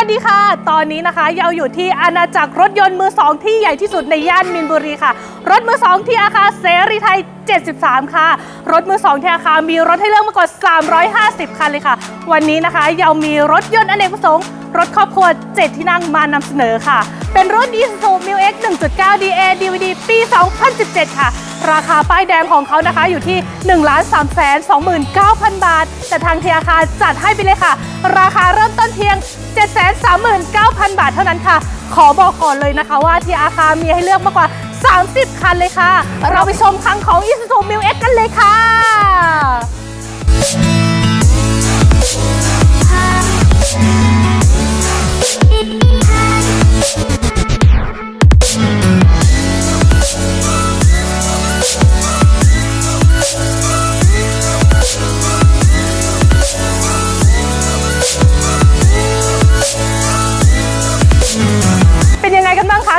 วัสดีค่ะ ตอนนี้นะคะเราอยู่ที่อาณาจักรรถยนต์มือสองที่ใหญ่ที่สุดในย่านมินบุรีค่ะ รถมือสองที่อาคารเสรีไทย 73 ค่ะ รถมือสองที่อาคารมีรถให้เลือกมากกว่า 350 คันเลยค่ะ วันนี้นะคะเรามีรถยนต์อเนกประสงค์ รถครอบครัว 7 ที่นั่งมานำเสนอค่ะ เป็นรถ Isuzu m u X 1.9 DA DVD ปี 2017 ค่ะ ราคาป้ายแดงของเขานะคะอยู่ที่ 1 3 2 9 0 0 0 บาท แต่ทางเทียคารจัดให้ไปเลยค่ะ ราคาเริ่มต้นเพียง 39,000 บาทเท่านั้นค่ะ ขอบอกก่อนเลยนะคะว่าที่อาคามีให้เลือกมากกว่า 30 คันเลยค่ะ เราไปชมครั้งของ Isuzu m u X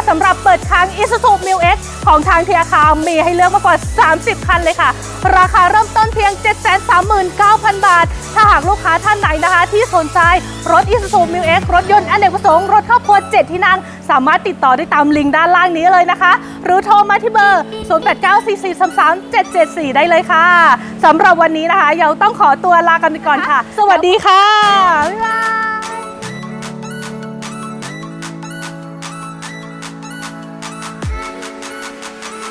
สำหรับเปิดครั้ง Isuzu m u X ของทางเทียคามีให้เลือกมากกว่า 30 คันเลยค่ะ ราคาเริ่มต้นเพียง 739,000 บาท ถ้าหากลูกค้าท่านไหนนะคะ ที่สนใจรถ Isuzu m u X รถยนต์อเนกประสงค์ รถครอบครัว 7 ที่นั่ง สามารถติดต่อได้ตามลิงก์ด้านล่างนี้เลยนะคะ หรือโทรมาที่เบอร์ 0894433774 ได้เลยค่ะสำหรับวันนี้นะคะเราต้องขอตัวลากันไปก่อนค่ะ สวัสดีค่ะบ๊ายบาย